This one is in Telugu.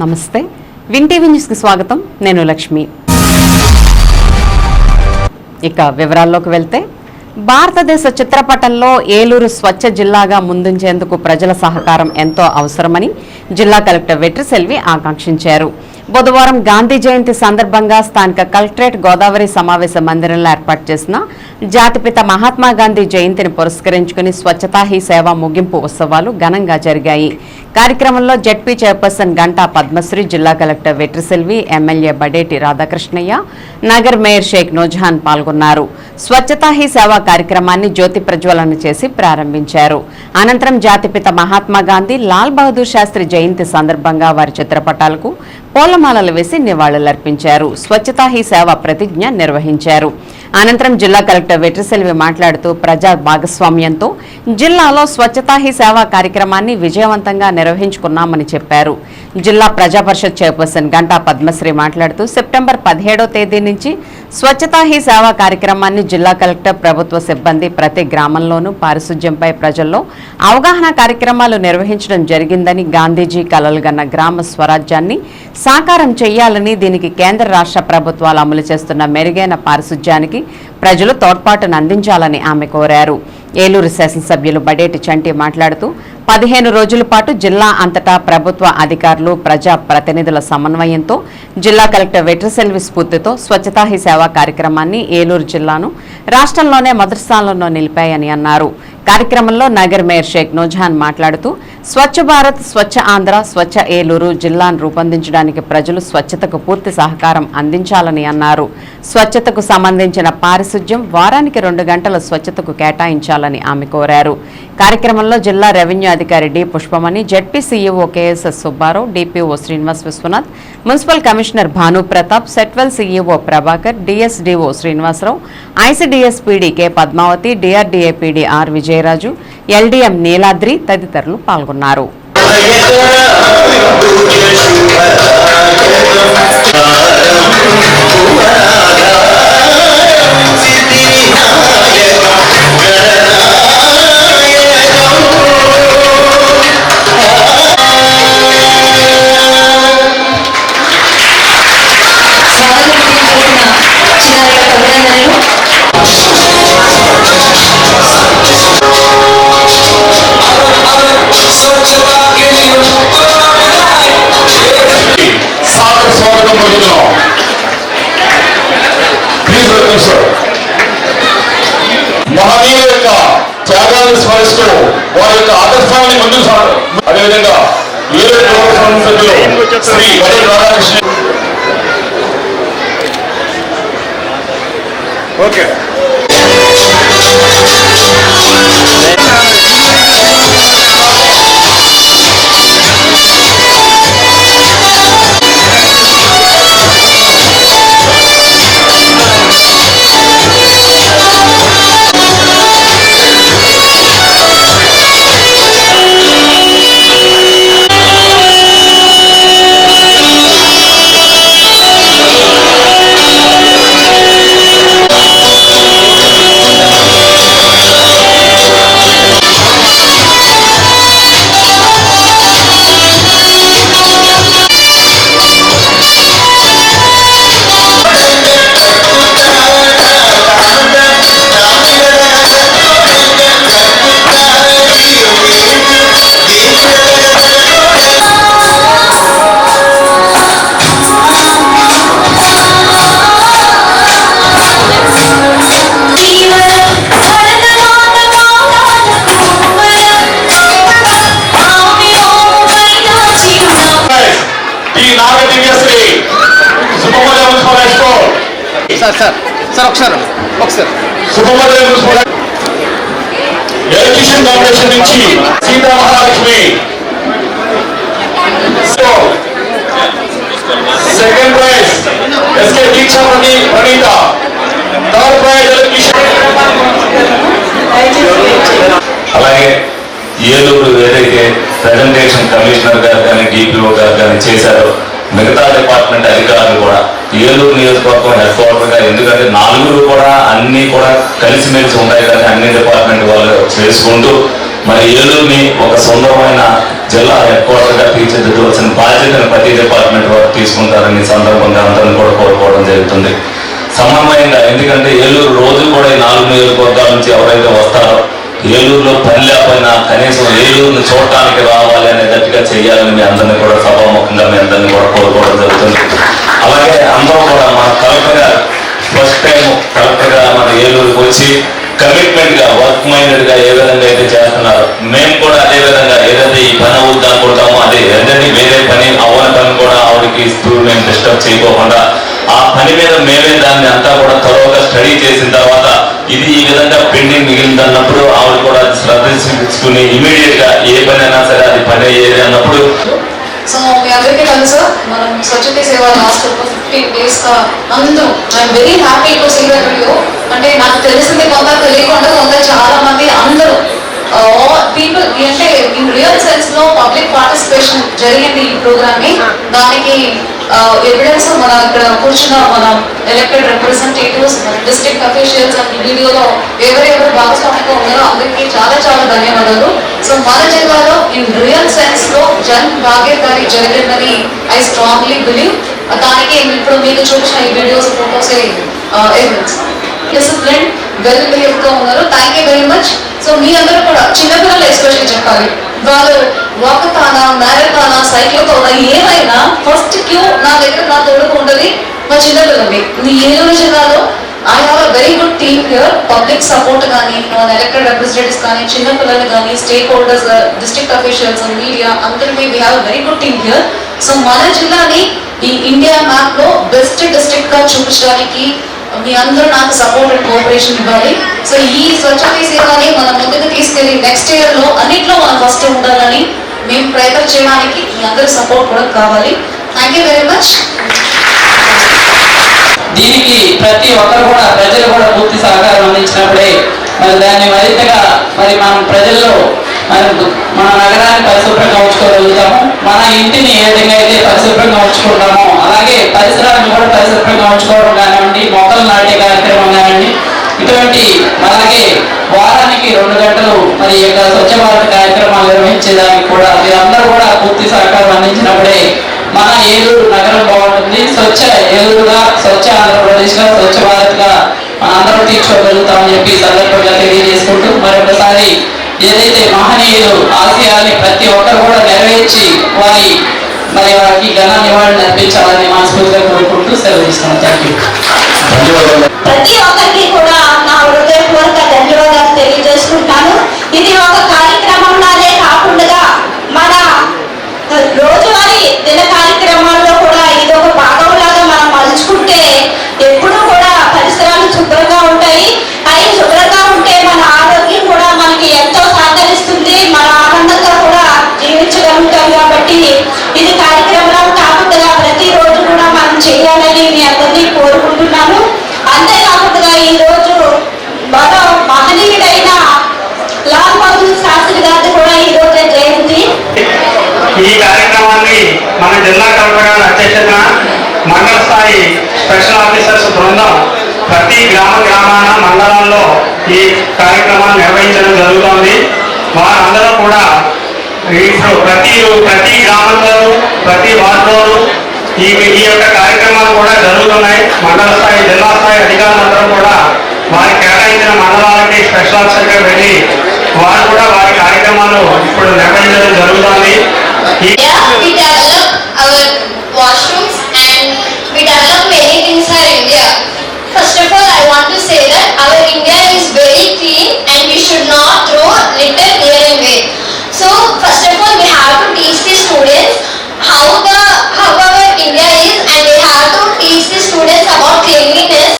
నమస్తే. వింటీవీ న్యూస్కి స్వాగతం. నేను లక్ష్మి. ఇక వివరాల్లోకి వెళ్తే భారతదేశ చిత్రపటంలో ఏలూరు స్వచ్ఛ జిల్లాగా ముందుంచేందుకు ప్రజల సహకారం ఎంతో అవసరమని జిల్లా కలెక్టర్ వెట్రిసెల్వి ఆకాంక్షించారు. బుధవారం గాంధీ జయంతి సందర్భంగా స్థానిక కలెక్టరేట్ గోదావరి సమావేశ మందిరంలో ఏర్పాటు చేసిన జాతిపిత మహాత్మా గాంధీ జయంతిని పురస్కరించుకుని స్వచ్ఛతా హీ సేవ ముగింపు ఉత్సవాలు ఘనంగా జరిగాయి. కార్యక్రమంలో జడ్పీ చైర్పర్సన్ గంటా పద్మశ్రీ జిల్లా కలెక్టర్ వెట్రిసెల్వి ఎమ్మెల్యే బడేటి రాధాకృష్ణయ్య నగర్ మేయర్ షేక్ నూజహాన్ పాల్గొన్నారు. స్వచ్ఛతా హీ సేవా కార్యక్రమాన్ని జ్యోతి ప్రజ్వలన చేసి ప్రారంభించారు. అనంతరం జాతిపిత మహాత్మా గాంధీ లాల్ బహదూర్ శాస్త్రి జయంతి సందర్భంగా వారి చిత్రపటాలకు పూలమాలలు వేసి నివాళులర్పించారు. స్వచ్ఛతా హీ సేవ ప్రతిజ్ఞ నిర్వహించారు. అనంతరం జిల్లా కలెక్టర్ వెట్రిసెల్వి మాట్లాడుతూ ప్రజా భాగస్వామ్యంతో జిల్లాలో స్వచ్ఛతా హీ సేవ కార్యక్రమాన్ని విజయవంతంగా నిర్వహించుకున్నామని చెప్పారు. జిల్లా ప్రజా పరిషత్ చైర్పర్సన్ గంటా పద్మశ్రీ మాట్లాడుతూ సెప్టెంబర్ పదిహేడో తేదీ నుంచి స్వచ్ఛతా హీ సేవ కార్యక్రమాన్ని జిల్లా కలెక్టర్ ప్రభుత్వ సిబ్బంది ప్రతి గ్రామంలోనూ పారిశుధ్యంపై ప్రజల్లో అవగాహన కార్యక్రమాలు నిర్వహించడం జరిగిందని గాంధీజీ కలలుగన్న గ్రామ స్వరాజ్యాన్ని సాకారం చేయాలని దీనికి కేంద్ర రాష్ట్ర ప్రభుత్వాలు అమలు చేస్తున్న మెరుగైన పారిశుధ్యానికి ప్రజలు తోడ్పాటును అందించాలని ఆమె కోరారు. ఏలూరు శాసనసభ్యులు బడేటి చంటి మాట్లాడుతూ పదిహేను రోజుల పాటు జిల్లా అంతటా ప్రభుత్వ అధికారులు ప్రజా ప్రతినిధుల సమన్వయంతో జిల్లా కలెక్టర్ వెట్రసెల్వి స్ఫూర్తితో స్వచ్ఛతా హీ సేవా కార్యక్రమాన్ని ఏలూరు జిల్లాను రాష్ట్రంలోనే మొదటి స్థానంలో నిలిపాయని అన్నారు. కార్యక్రమంలో నగర్ మేయర్ షేక్ నోజాన్ మాట్లాడుతూ స్వచ్ఛ భారత్ స్వచ్ఛ ఆంధ్ర స్వచ్ఛ ఏలూరు జిల్లాను రూపొందించడానికి ప్రజలు స్వచ్ఛతకు పూర్తి సహకారం అందించాలని అన్నారు. స్వచ్ఛతకు సంబంధించిన పారిశుధ్యం వారానికి రెండు గంటల స్వచ్ఛతకు కేటాయించాలని ఆమె కోరారు. కార్యక్రమంలో జిల్లా రెవెన్యూ అధికారి D Pushpamani ZP CEO KSS Subbarao DPO Srinivas Viswanath municipal commissioner Bhanu Pratap SETWEL CEO Prabhakar DSDO Srinivasarao ICDS PD K Padmavathi DRDA PD R Vijay Jayaraju LDM Neeladri తదితరులు పాల్గొన్నారు. చేస్తూ వారి యొక్క ఆదర్శాన్ని ముందుకు సాగు అదేవిధంగా ఏడు గౌరవ సభ్యులు Shri Radhakrishna. Okay. Sir sir ఒకసారి. ఒకసారి ఎలక్ట్రిషియన్ ఫౌండేషన్ నుంచి Seetha Mahalakshmi. So second prize SK Deeksha Prani Praneetha third prize electrician అలాగే ఏలూరు ఏదైతే ప్రెజెంటేషన్ కమిషనర్ గారు కానీ డిపిఓ గారు కానీ చేశారో. మిగతా డిపార్ట్మెంట్ అధికారులు కూడా ఏలూరు నియోజకవర్గం హెడ్ క్వార్టర్గా ఎందుకంటే నాలుగురు కూడా అన్నీ కూడా కలిసిమెలిసి ఉన్నాయి కానీ అన్ని డిపార్ట్మెంట్ వాళ్ళు చేసుకుంటూ. మరి ఏలూరుని ఒక సుందరమైన జిల్లా హెడ్ క్వార్టర్గా తీర్చిదిద్దవలసిన బాధ్యతను ప్రతి డిపార్ట్మెంట్ వారు తీసుకుంటారని సందర్భంగా అందరం కూడా కోరుకోవడం జరుగుతుంది. సమన్వయంగా ఎందుకంటే ఏలూరు రోజు కూడా ఈ నాలుగు నియోజకవర్గాల నుంచి ఎవరైతే వస్తారో ఏలూరులో పని లేకపోయినా కనీసం ఏలూరుని చూడటానికి రావాలి అనే గట్టిగా చేయాలని మీ అందరినీ కూడా సభాముఖంగా మీ అందరినీ కూడా కోరుకోవడం జరుగుతుంది. అలాగే అందరూ కూడా మన కలెక్టర్ గారు ఫస్ట్ టైం కలెక్టర్గా మన ఏలూరుకి వచ్చి కమిట్మెంట్గా వర్క్ మైండెడ్గా ఏ విధంగా అయితే చేస్తున్నారు మేము కూడా అదే విధంగా ఏదైతే ఈ పని అవుద్ది అనుకుంటామో అదే ఏదైతే వేరే పని అవ్వని పని కూడా ఆవిడకి ఇస్తూ మేము డిస్టర్బ్ చేయకోకుండా ఆ పని మీద మేమే దాన్ని అంతా కూడా త్వరగా స్టడీ చేసిన తర్వాత ఇది ఈ విధంగా పెండింగ్ మిగిలింది అన్నప్పుడు ఆవిడ కూడా శ్రద్ధ చూపించుకుని ఇమీడియట్గా ఏ పని అయినా సరే అది పని అయ్యేది అన్నప్పుడు సో మీ అందరికీ తెలుసు మనం స్వచ్ఛత సేవ లాస్ట్ ఒక ఫిఫ్టీన్ డేస్గా అందరూ I'm very happy to see that video అంటే నాకు తెలిసింది కొంత తెలియకుండా కొంత చాలా మంది అందరూ uh, పీపుల్ అంటే ఇన్ రియల్ సెన్స్లో పార్టిసిపేషన్ జరిగింది ఈ ప్రోగ్రామ్ని దానికి ఎవిడెన్స్ మన ఇక్కడ కూర్చున్న మన elected representatives district officials and వీడియోలో ఎవరెవరు భాగస్వామిగా ఉన్నారో అందరికీ చాలా చాలా ధన్యవాదాలు. సో మన జిల్లాలో ఇన్ రియల్ సెన్స్లో జన్ భాగ్యదారి జరిగిందని ఐ స్ట్రాంగ్లీ బిలీవ్ దానికి ఇప్పుడు మీకు చూపించిన ఈ videos photos evidence discipline well బిహేవ్గా ఉన్నారు. Thank you very much so మీ అందరూ కూడా చిన్నపిల్లలు ఎస్పెషల్లీ వాళ్ళు వాకతానా మ్యారథానా సైకిల్ తోనా ఏమైనా ఫస్ట్ క్యూ నా దగ్గర నా తోడుకు ఉండదు మా చిన్నపిల్లలు నీ ఏలూరు జిల్లాలో I have a very good team here public support కానీ నాన్ ఎలక్టెడ్ రిప్రజెంటేటివ్స్ కానీ చిన్నపిల్లలు కానీ stakeholders district officials media అందరికీ we have very good team here so మన జిల్లాని ఈ ఇండియా మ్యాప్లో బెస్ట్ డిస్ట్రిక్ట్గా చూపించడానికి మీ అందరూ నాకు సపోర్ట్ అండ్ కోఆపరేషన్ ఇవ్వాలి. సో ఈ స్వచ్ఛత సేవని మనం ముందుకు తీసుకెళ్ళి నెక్స్ట్ ఇయర్లో అన్నిట్లో మనం ఫస్ట్ ఉండాలని మేము ప్రయత్నం చేయడానికి మీ అందరి సపోర్ట్ కూడా కావాలి. థ్యాంక్ యూ వెరీ మచ్ దీనికి ప్రతి ఒక్కరు కూడా ప్రజలు కూడా పూర్తి సహకారం అందించినప్పుడే మరి దాన్ని మరింతగా మరి మనం ప్రజల్లో మనం మన నగరాన్ని పరిశుభ్రంగా ఉంచుకోగలుగుతాము. మన ఇంటిని ఏ విధంగా అయితే పరిశుభ్రంగా ఉంచుకుంటామో అలాగే పరిసరాలను కూడా పరిశుభ్రంగా ఉంచుకోవడం కానివ్వండి మొక్కలు నాటే కార్యక్రమం కానివ్వండి ఇటువంటి అలాగే వారానికి రెండు గంటలు మరి ఈ యొక్క స్వచ్ఛ భారత కార్యక్రమాలు నిర్వహించేదానికి కూడా మీరందరూ కూడా పూర్తి సహకారం అందించినప్పుడే మన ఏలూరు నగరం బాగుంటుంది. స్వచ్ఛ ఏలూరుగా స్వచ్ఛ ఆంధ్రప్రదేశ్గా స్వచ్ఛ భారత్గా మనందరం తీర్చుకోగలుగుతామని చెప్పి సందర్భంగా తెలియజేసుకుంటూ మరొకసారి ఏదైతే మహనీయులు ఆశయాన్ని ప్రతి ఒక్కరు కూడా నెరవేర్చి వారి మరి వారికి ఘన నివాళులు అర్పించాలని మనస్ఫూర్తిగా కోరుకుంటూ సెలవు ఇస్తున్నాను థ్యాంక్ యూ ప్రతి ఒక్కరికి కూడా నా హృదయపూర్వక ధన్యవాదాలు తెలియజేసుకుంటాను ఇది ఒక కార్యక్రమం లాగే కాకుండా మన రోజువారీ దిన కార్యక్రమాల్లో కూడా ఇది ఒక భాగంలాగా మనం మలుచుకుంటే ఎప్పుడూ కూడా పరిసరాలు శుభ్రంగా ఉంటాయి అవి శుభ్రంగా ఉంటే మన ఆరోగ్యం కూడా మనకి ఎంతో సహకరిస్తుంది మన ఆనందంగా కూడా జీవించగలుగుతాం ఇది కార్యక్రమం కాకుండా ప్రతిరోజు కూడా మనం చేయాలని మీ అందరినీ కోరుకుంటున్నాను. అంతేకాకుండా ఈ రోజు మరో మహనీయుడైన లాల్ బహదూర్ శాస్త్రి గారిది కూడా ఈ రోజే జయంతి. ఈ కార్యక్రమాన్ని మన జిల్లా కలెక్టర్ గారి అధ్యక్షతన మండల స్థాయి స్పెషల్ ఆఫీసర్స్ బృందం ప్రతి గ్రామ గ్రామాన మండలాల్లో ఈ కార్యక్రమాన్ని నిర్వహించడం జరుగుతోంది. వారందరూ కూడా ఇప్పుడు ప్రతి ప్రతి గ్రామంలోనూ ప్రతి వార్డులోనూ ఈ ఈ యొక్క కార్యక్రమాలు కూడా జరుగుతున్నాయి. మండల స్థాయి జిల్లా స్థాయి అధికారులందరూ కూడా వారికి కేటాయించిన మండలాలకి స్పెషల్ ఆఫీసర్గా వెళ్ళి వారు కూడా వారి కార్యక్రమాలు ఇప్పుడు నిర్వహించడం జరుగుతుంది. ఈ students